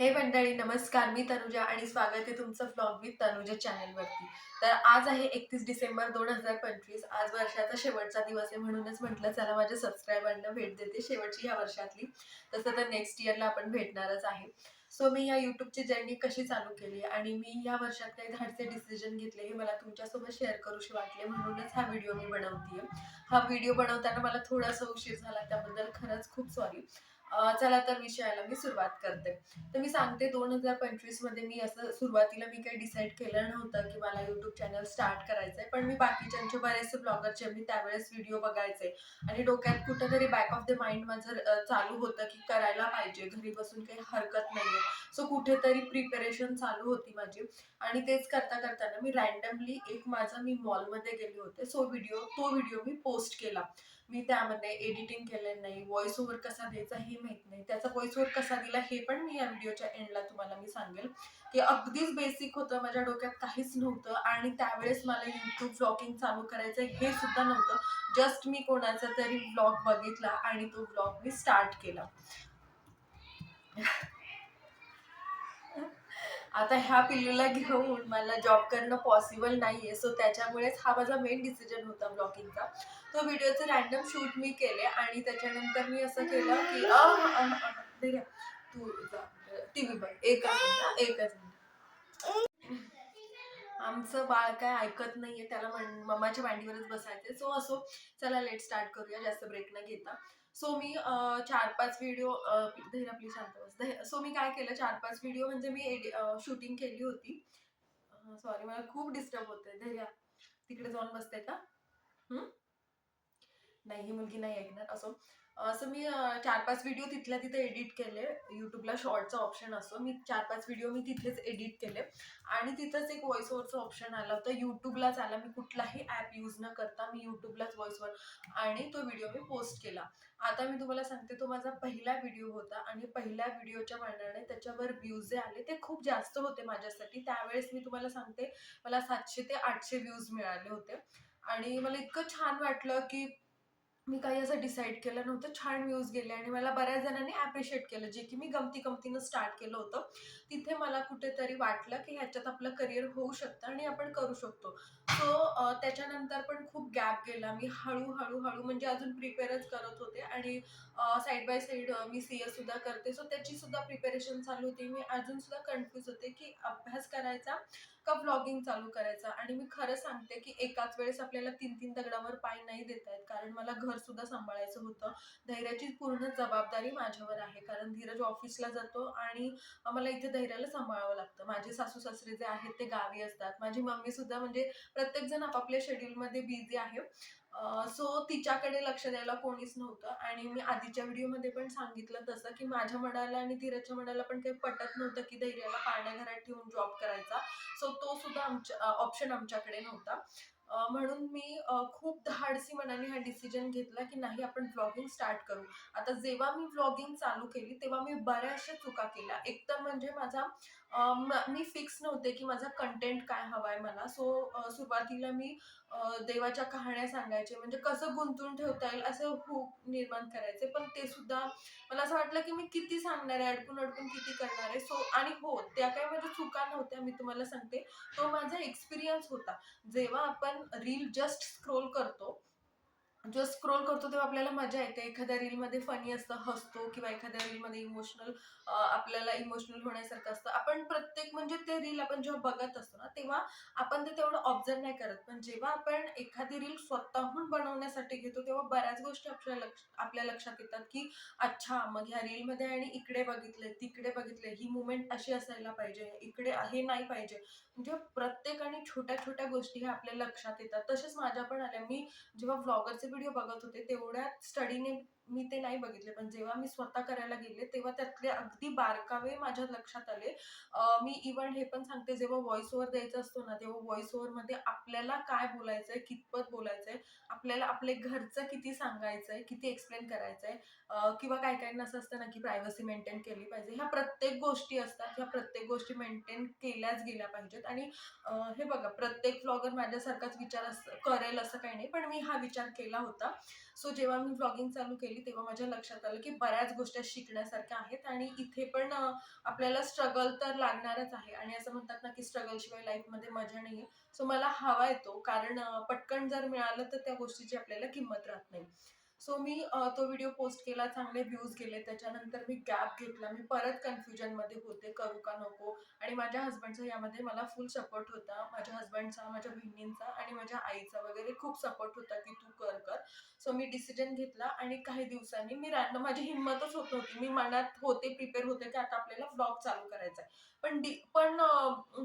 हे मंडळी नमस्कार. मी तनुजा आणि स्वागत आहे तुमचं फ्लॉग विथ तनुजा चॅनलवरती तर आज आहे एकतीस डिसेंबर दोन हजार पंचवीस. आज वर्षाचा शेवटचा दिवस आहे म्हणूनच म्हटलं चला माझ्या सबस्क्रायबरना भेट देते शेवटची ह्या वर्षातली. तसं तर नेक्स्ट इयरला आपण भेटणारच आहे. सो मी या यूट्यूबची जर्नी कशी चालू केली आणि मी या वर्षात काही धाडसे डिसिजन घेतले हे मला तुमच्यासोबत शेअर करूशी वाटले म्हणूनच हा व्हिडिओ मी बनवतीये. हा व्हिडिओ बनवताना मला थोडासा उशीर झाला त्याबद्दल खरंच खूप सॉरी चला तर विषयाला मी सुरुवात करते. तर मी सांगते दोन हजार पंचवीसमध्ये मी असं सुरुवातीला मी काही डिसाईड केलं नव्हतं की मला युट्यूब चॅनल स्टार्ट करायचंय. पण मी बाकीच्यांचे बरेचसे ब्लॉगरचे मी त्यावेळेस व्हिडिओ बघायचे. आणि डोक्यात कुठंतरी बॅक ऑफ द माइंड माझं चालू होतं की करायला पाहिजे. घरी बसून काही हरकत नाहीये. सो कुठेतरी प्रिपरेशन चालू होती माझी. आणि तेच करता करताना मी रँडमली एक माझा मी मॉलमध्ये गेले होते. सो व्हिडिओ तो व्हिडिओ मी पोस्ट केला. मी त्यामध्ये एडिटिंग केलेलं नाही व्हॉइस ओव्हर कसा द्यायचा हे माहीत नाही. त्याचा व्हॉइस ओव्हर कसा दिला हे पण मी या व्हिडिओच्या एंडला तुम्हाला मी सांगेल. की अगदीच बेसिक होतं माझ्या डोक्यात काहीच नव्हतं आणि त्यावेळेस मला यूट्यूब ब्लॉगिंग चालू करायचं हे सुद्धा नव्हतं. जस्ट मी कोणाचा तरी ब्लॉग बघितला आणि तो ब्लॉग मी स्टार्ट केला. आता ह्या पिल्लूला घेऊन मला जॉब करणं पॉसिबल नाहीये. सो त्याच्यामुळेच हा माझा मेन डिसिजन होता ब्लॉगिंगचा तो व्हिडिओचे रॅन्डम शूट मी केले आणि त्याच्यानंतर मी असं केलं की अ, तू टी व्ही बघ. एकच मिनिट एकच मिनिट आमचं बाळ काय ऐकत नाहीये. त्याला मम्माच्या मांडीवरच बसायचे सो असो. चला लेट स्टार्ट करूया. जास्त ब्रेक न घेता. सो मी चार पाच व्हिडिओ धैर्या प्लीज शांत बस. सो मी काय केलं चार पाच व्हिडिओ म्हणजे मी शूटिंग केली होती. सॉरी मला खूप डिस्टर्ब होतंय. धैर्या तिकडे जाऊन बसते का? हम्म नाही ही मुलगी नाही ऐकणार. असो असं मी चार पाच व्हिडिओ तिथल्या तिथे एडिट केले. यूट्यूबला शॉर्टचा ऑप्शन असो मी चार पाच व्हिडिओ मी तिथेच एडिट केले. आणि तिथंच एक व्हॉइस ओव्हरचं ऑप्शन आलं होतं. यूट्यूबलाच आला. मी कुठलाही ॲप यूज न करता मी यूट्यूबलाच व्हॉइस ओव्हर आणि तो व्हिडिओ मी पोस्ट केला. आता मी तुम्हाला सांगते तो माझा पहिला व्हिडिओ होता आणि पहिल्या व्हिडिओच्या मानाने त्याच्यावर व्ह्यूज जे आले ते खूप जास्त होते माझ्यासाठी. त्यावेळेस मी तुम्हाला सांगते मला सातशे ते आठशे व्ह्यूज मिळाले होते. आणि मला इतकं छान वाटलं की मी काही असं डिसाईड केलं नव्हतं. छान व्ह्यूज गेले आणि मला बऱ्याच जणांनी ॲप्रिशिएट केलं. जे की मी गमती गमतीनं स्टार्ट केलं होतं. तिथे मला कुठेतरी वाटलं की ह्याच्यात आपलं करिअर होऊ शकतं आणि आपण करू शकतो. सो त्याच्यानंतर पण खूप गॅप गेला. मी हळूहळू हळू म्हणजे अजून प्रिपेअरच करत होते आणि साईड बाय साईड मी सी ए सुद्धा करते. सो त्याची सुद्धा प्रिपेरेशन चालू होती. मी अजून सुद्धा कन्फ्यूज होते की अभ्यास करायचा का व्लॉगिंग चालू करायचा आणि मी खरं सांगते की एकाच वेळेस आपल्याला तीन तीन दगडावर पाय नाही देता येत कारण मला घर सुद्धा सांभाळायचं होतं. धैर्याची पूर्ण जबाबदारी माझ्यावर आहे. कारण धीरज ऑफिसला जातो आणि मला इथे धैर्याला सांभाळावं लागतं. माझे सासू सासरे जे आहेत ते गावी असतात. माझी मम्मी सुद्धा म्हणजे प्रत्येक जण आपापल्या शेड्यूलमध्ये बिझी आहे. सो तिच्याकडे लक्ष द्यायला कोणीच नव्हतं. आणि मी आधीच्या व्हिडिओमध्ये पण सांगितलं तसं की माझ्या मनाला आणि धीरजच्या मनाला पण काही पटत नव्हतं की धैर्याला पाण्याघरात ठेवून जॉब करायचा. सो तो सुद्धा आमच्या ऑप्शन आमच्याकडे नव्हता. म्हणून मी खूप धाडसी मनाने हा डिसिजन घेतला की नाही आपण व्लॉगिंग स्टार्ट करू. आता जेव्हा मी व्लॉगिंग चालू केली तेव्हा मी बऱ्याचशा चुका केल्या. एक तर म्हणजे माझा मी फिक्स नव्हते की माझा कंटेंट काय हवाय मला. सो सुरुवातीला मी देवाच्या कहाण्या सांगायचे म्हणजे कसं गुंतून ठेवता येईल असं खूप निर्माण करायचे. पण ते सुद्धा मला असं वाटलं की मी किती सांगणार आहे अडकून अडकून किती करणार आहे. सो आणि हो त्या काही माझ्या चुका नव्हत्या मी तुम्हाला सांगते. तो माझा एक्सपिरियन्स होता. जेव्हा आपण रील जस्ट स्क्रोल करतो. जस्ट स्क्रोल करतो तेव्हा आपल्याला मजा येते. एखाद्या रीलमध्ये फनी असतं हसतो किंवा एखाद्या रीलमध्ये इमोशनल आपल्याला इमोशनल होण्यासारखं असतं. आपण प्रत्येक म्हणजे ते रील आपण जेव्हा बघत असतो ना तेव्हा आपण ते तेवढं ऑब्झर्व नाही करत. पण जेव्हा आपण एखादी रील स्वतःहून बनवण्यासाठी घेतो तेव्हा बऱ्याच गोष्टी आपल्या लक्ष आपल्या लक्षात येतात की अच्छा मग ह्या रीलमध्ये आणि इकडे बघितले तिकडे बघितले ही मुवमेंट अशी असायला पाहिजे. इकडे हे नाही पाहिजे. म्हणजे प्रत्येक आणि छोट्या छोट्या गोष्टी ह्या आपल्या लक्षात येतात. तसेच माझ्या पण आल्या. मी जेव्हा व्लॉगरचे व्हिडिओ बघत होते तेवढ्या स्टडीने मी ते नाही बघितले. पण जेव्हा मी स्वतः करायला गेले तेव्हा त्यातले अगदी बारकावे माझ्या लक्षात आले. मी इव्हन हे पण सांगते जेव्हा व्हॉइस ओव्हर द्यायचा असतो ना तेव्हा व्हॉइस ओव्हरमध्ये आपल्याला काय बोलायचंय कितपत बोलायचंय आपल्याला आपले घरचं किती सांगायचं आहे किती एक्सप्लेन करायचंय आहे किंवा काय काय असं असतं ना की प्रायव्हसी मेंटेन केली पाहिजे. ह्या प्रत्येक गोष्टी असतात ह्या प्रत्येक गोष्टी मेंटेन केल्याच गेल्या पाहिजेत. आणि हे बघा प्रत्येक ब्लॉगर माझ्यासारखाच विचार अस करेल असं काही नाही. पण मी हा विचार केला होता. सो जेव्हा मी ब्लॉगिंग चालू केली केली तेव्हा माझ्या लक्षात आलं की बऱ्याच गोष्टी शिकण्यासारख्या आहेत आणि इथे पण आपल्याला स्ट्रगल तर लागणारच आहे. आणि असं म्हणतात ना की स्ट्रगल शिवाय लाईफमध्ये मजा नाही आहे सो मला हवा येतो. कारण पटकन जर मिळालं तर त्या गोष्टीची आपल्याला किंमत राहत नाही. सो मी तो व्हिडिओ पोस्ट केला चांगले व्ह्यूज गेले. त्याच्यानंतर मी गॅप घेतला. मी परत कन्फ्युजनमध्ये होते. करू का नको? आणि माझ्या हस्बंडचा यामध्ये मला फुल सपोर्ट होता. माझ्या हस्बंडचा माझ्या बहिणींचा आणि माझ्या आईचा वगैरे खूप सपोर्ट होता की तू कर कर. सो मी डिसिजन घेतला आणि काही दिवसांनी मी रॅन्डम माझी हिंमतच होत नव्हती. मी मनात होते प्रिपेअर होते की आता आपल्याला व्लॉग चालू करायचा आहे. पण डी पण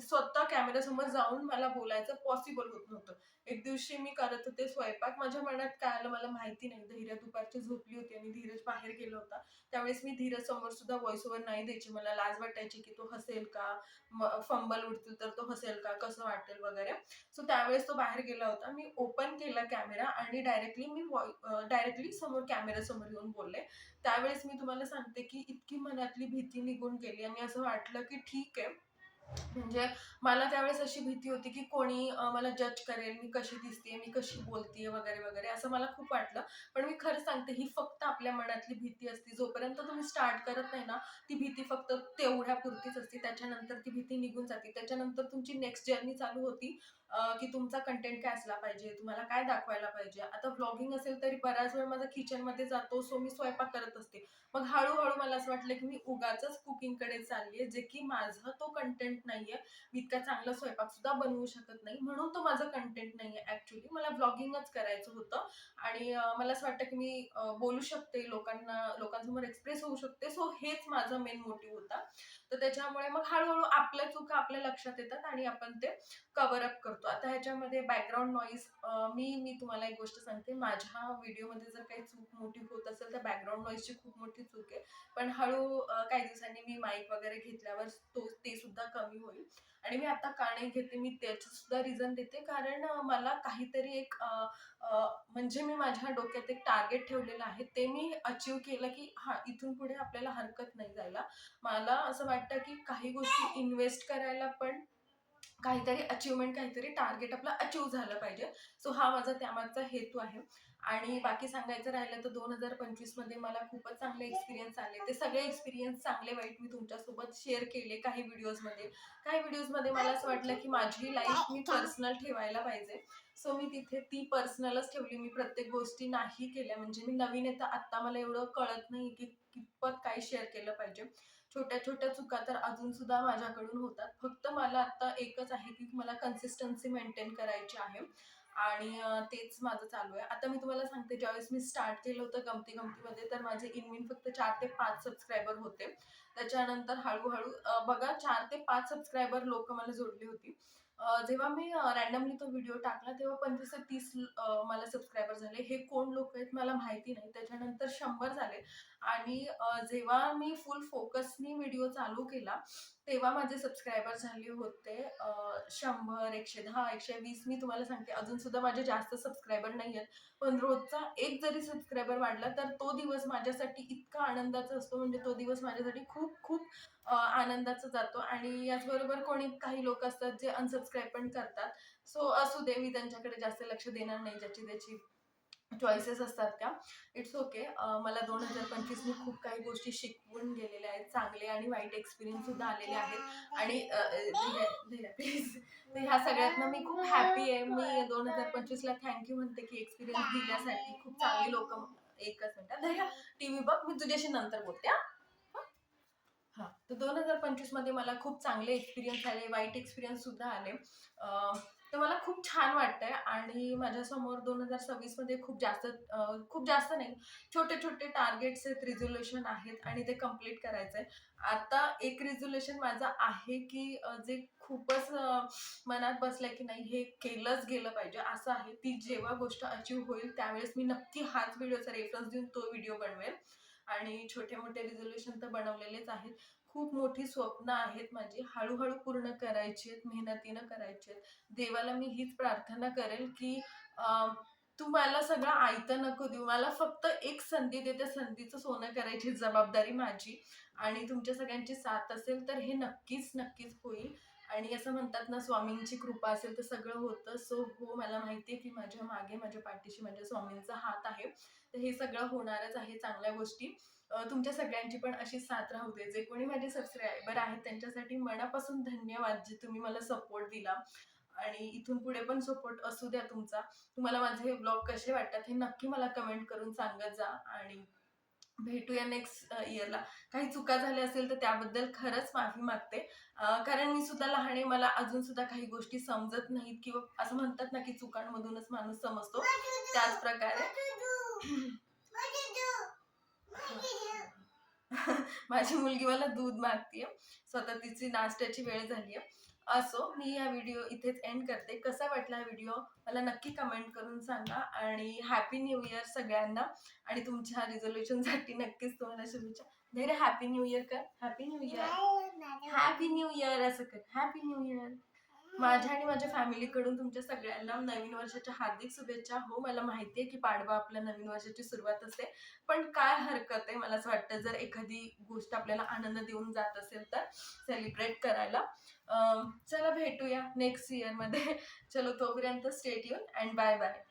स्वतः कॅमेऱ्यासमोर जाऊन मला बोलायचं पॉसिबल होत नव्हतं. एक दिवशी मी करत होते स्वयंपाक. माझ्या मनात काय आलं मला माहिती नाही. धीरज दुपारची झोपली होती आणि धीरज बाहेर गेला होता. त्यावेळेस मी धीरज समोर सुद्धा व्हॉइस ओव्हर नाही द्यायची. मला लाज वाटायची की तो हसेल का? फंबल उडतील तर तो हसेल का? कसं वाटेल वगैरे? सो त्यावेळेस तो बाहेर गेला होता. मी ओपन केला कॅमेरा आणि डायरेक्टली मी डायरेक्टली समोर कॅमेऱ्यासमोर येऊन बोलले. त्यावेळेस मी तुम्हाला सांगते की इतकी मनातली भीती निघून गेली आणि असं वाटलं की ठीक आहे. म्हणजे मला त्यावेळेस अशी भीती होती की कोणी मला जज करेल मी कशी दिसते मी कशी बोलते वगैरे वगैरे असं मला खूप वाटलं. पण मी खरं सांगते ही फक्त आपल्या मनातली भीती असते. जोपर्यंत तुम्ही स्टार्ट करत नाही ना ती भीती फक्त तेवढ्या पुरतीच असते. त्याच्यानंतर ती भीती निघून जाते. त्याच्यानंतर तुमची नेक्स्ट जर्नी चालू होती. की तुमचा कंटेंट काय असला पाहिजे तुम्हाला काय दाखवायला पाहिजे? आता व्लॉगिंग असेल तरी बऱ्याच वेळ माझा किचनमध्ये जातो सो मी स्वयंपाक करत असते. मग हळूहळू मला असं वाटलं की मी उगाच कुकिंगकडे चालली आहे जे की माझं तो कंटेंट नाहीये. मी इतका चांगला स्वयंपाक सुद्धा बनवू शकत नाही म्हणून तो माझा कंटेंट नाहीये. ऍक्च्युली मला ब्लॉगिंगच करायचं होतं. आणि मला असं वाटतं की मी बोलू शकते लोकांना लोकांसमोर एक्सप्रेस होऊ शकते. सो हेच माझा मेन मोटिव्ह होता. तर त्याच्यामुळे मग हळूहळू आपल्या चुका आपल्या लक्षात येतात आणि आपण ते कव्हर अप करतो. आता ह्याच्यामध्ये बॅकग्राऊंड नॉईज मी मी तुम्हाला एक गोष्ट सांगते. माझ्या व्हिडिओमध्ये जर काही चूक मोठी होत असेल तर बॅकग्राऊंड नॉईजची खूप मोठी चूक आहे. पण हळू काही दिवसांनी मी माईक वगैरे घेतल्यावर तो ते सुद्धा कमी होईल. आणि मी आता का नाही घेते मी त्याचं सुद्धा रिझन देते. कारण मला काहीतरी एक म्हणजे मी माझ्या डोक्यात एक टार्गेट ठेवलेलं आहे. ते मी अचीव केलं की हा इथून पुढे आपल्याला हरकत नाही जायला. मला असं वाटतं की काही गोष्टी इन्व्हेस्ट करायला पण काहीतरी अचिव्हमेंट काहीतरी टार्गेट आपलं अचीव झालं पाहिजे. सो हा माझा त्यामागचा हेतू आहे. आणि बाकी सांगायचं राहिलं तर दोन हजार पंचवीसमध्ये मला खूपच चांगले एक्सपिरियन्स आले. ते सगळे एक्सपिरियन्स चांगले वाईट मी तुमच्यासोबत शेअर केले काही व्हिडिओजमध्ये काही व्हिडिओजमध्ये मला असं वाटलं की माझी लाईफ मी पर्सनल ठेवायला पाहिजे. सो मी तिथे ती पर्सनलच ठेवली. मी प्रत्येक गोष्टी नाही केल्या. म्हणजे मी नवीन येतं आत्ता मला एवढं कळत नाही की कितपत काय शेअर केलं पाहिजे. छोट्या छोट्या चुका तर अजून सुद्धा माझ्याकडून होतात. फक्त मला आता एकच आहे की मला कन्सिस्टन्सी मेंटेन करायची आहे. आणि तेच माझं चालू आहे. आता मी तुम्हाला सांगते ज्यावेळेस मी स्टार्ट केलं होतं गमती गमतीमध्ये तर माझे इनमिन फक्त चार ते पाच सबस्क्रायबर होते. त्याच्यानंतर हळूहळू बघा चार ते पाच सबस्क्रायबर लोक मला जोडली होती. जेव्हा मी रॅन्डमली तो व्हिडिओ टाकला तेव्हा पंचवीस ते तीस मला सबस्क्रायबर झाले. हे कोण लोक आहेत मला माहिती नाही. त्याच्यानंतर शंभर झाले. आणि जेव्हा मी फुल फोकसनी व्हिडिओ चालू केला तेव्हा माझे सबस्क्रायबर झाले होते शंभर एकशे दहा एकशे वीस. मी तुम्हाला सांगते अजून सुद्धा माझे जास्त सबस्क्रायबर नाही आहेत. पण रोजचा एक जरी सबस्क्रायबर वाढला तर तो दिवस माझ्यासाठी इतका आनंदाचा असतो. म्हणजे तो दिवस माझ्यासाठी खूप खूप खूप आनंदाचा जातो आणि याचबरोबर कोणी काही लोक असतात जे अनसबस्क्राईब पण करतात. सो असू दे मी त्यांच्याकडे जास्त लक्ष देणार नाही ज्याची त्याची चॉईसेस असतात त्या. इट्स ओके मला दोन हजार पंचवीसनी खूप काही गोष्टी शिकवून गेलेल्या आहेत चांगले आणि वाईट एक्सपिरियन्स सुद्धा आलेले आहेत. आणि प्लीज तर ह्या सगळ्यातनं मी खूप हॅपी आहे. मी दोन हजार पंचवीसला थँक्यू म्हणते की एक्सपिरियन्स दिल्यासाठी खूप चांगली लोक एकच मिनिटात धैर्य टी व्ही बघ. मी तुझ्याशी नंतर बोलते हा. तर दोन हजार पंचवीसमध्ये मला खूप चांगले एक्सपिरियन्स आले वाईट एक्सपिरियन्ससुद्धा आले. तर मला खूप छान वाटतंय आणि माझ्यासमोर दोन हजार सव्वीसमध्ये खूप जास्त खूप जास्त नाही छोटे छोटे टार्गेट्स आहेत रिझोल्युशन आहेत आणि ते कंप्लीट करायचंय. आता एक रिझोल्युशन माझं आहे की जे खूपच मनात बसलंय की नाही हे केलंच गेलं पाहिजे असं आहे. ती जेव्हा गोष्ट अचीव होईल त्यावेळेस मी नक्की हाच व्हिडिओचा रेफरन्स देऊन तो व्हिडिओ बनवेल आणि छोटे मोठे रिझोल्युशन तर बनवलेलेच आहेत. खूप मोठी स्वप्न आहेत माझी. हळूहळू पूर्ण करायची आहेत मेहनतीनं करायची आहेत. देवाला मी हीच प्रार्थना करेल की अं, तू मला सगळं आयतं नको देऊ. मला फक्त एक संधी दे. त्या संधीचं सोनं करायची जबाबदारी माझी. आणि तुमच्या सगळ्यांची साथ असेल तर हे नक्कीच नक्कीच होईल. आणि असं म्हणतात ना स्वामींची कृपा असेल तर सगळं होतं. सो हो मला माहिती आहे की माझ्या मागे माझ्या पाठीशी माझ्या स्वामींचा हात आहे. तर हे सगळं होणारच आहे चांगल्या गोष्टी. तुमच्या सगळ्यांची पण अशी साथ राहू दे. जे कोणी माझे सबस्क्रायबर आहेत त्यांच्यासाठी मनापासून धन्यवाद जे तुम्ही मला सपोर्ट दिला. आणि इथून पुढे पण सपोर्ट असू द्या तुमचा. तुम्हाला माझे ब्लॉग कसे वाटतात हे नक्की मला कमेंट करून सांगत जा. आणि भेटूया नेक्स्ट इयरला काही चुका झाल्या असेल तर त्याबद्दल खरंच माफी मागते. कारण मी सुद्धा लहान आहे मला अजून सुद्धा काही गोष्टी समजत नाहीत किंवा असं म्हणतात ना की चुकांमधूनच माणूस समजतो. त्याच प्रकारे. माझी मुलगी मला दूध मागतीये. स्वतः तिची नाश्त्याची वेळ झाली आहे असो मी हा व्हिडिओ इथेच एंड करते. कसा वाटला हा व्हिडिओ मला नक्की कमेंट करून सांगा. आणि हॅपी न्यू इयर सगळ्यांना. आणि तुमच्या रिझोल्युशनसाठी नक्कीच तुम्हाला शुभेच्छा. धैर्य हॅपी न्यू इयर कर. Happy new year happy new year असं कर. हॅपी न्यू इयर माझ्या आणि माझ्या फॅमिलीकडून तुमच्या सगळ्यांना नवीन वर्षाच्या हार्दिक शुभेच्छा. हो मला माहिती आहे की पाडवा आपल्या नवीन वर्षाची सुरुवात असते. पण काय हरकत आहे? मला असं वाटतं जर एखादी गोष्ट आपल्याला आनंद देऊन जात असेल तर सेलिब्रेट करायला. चला भेटूया नेक्स्ट इयरमध्ये चलो तोपर्यंत स्टेट येऊन अँड बाय बाय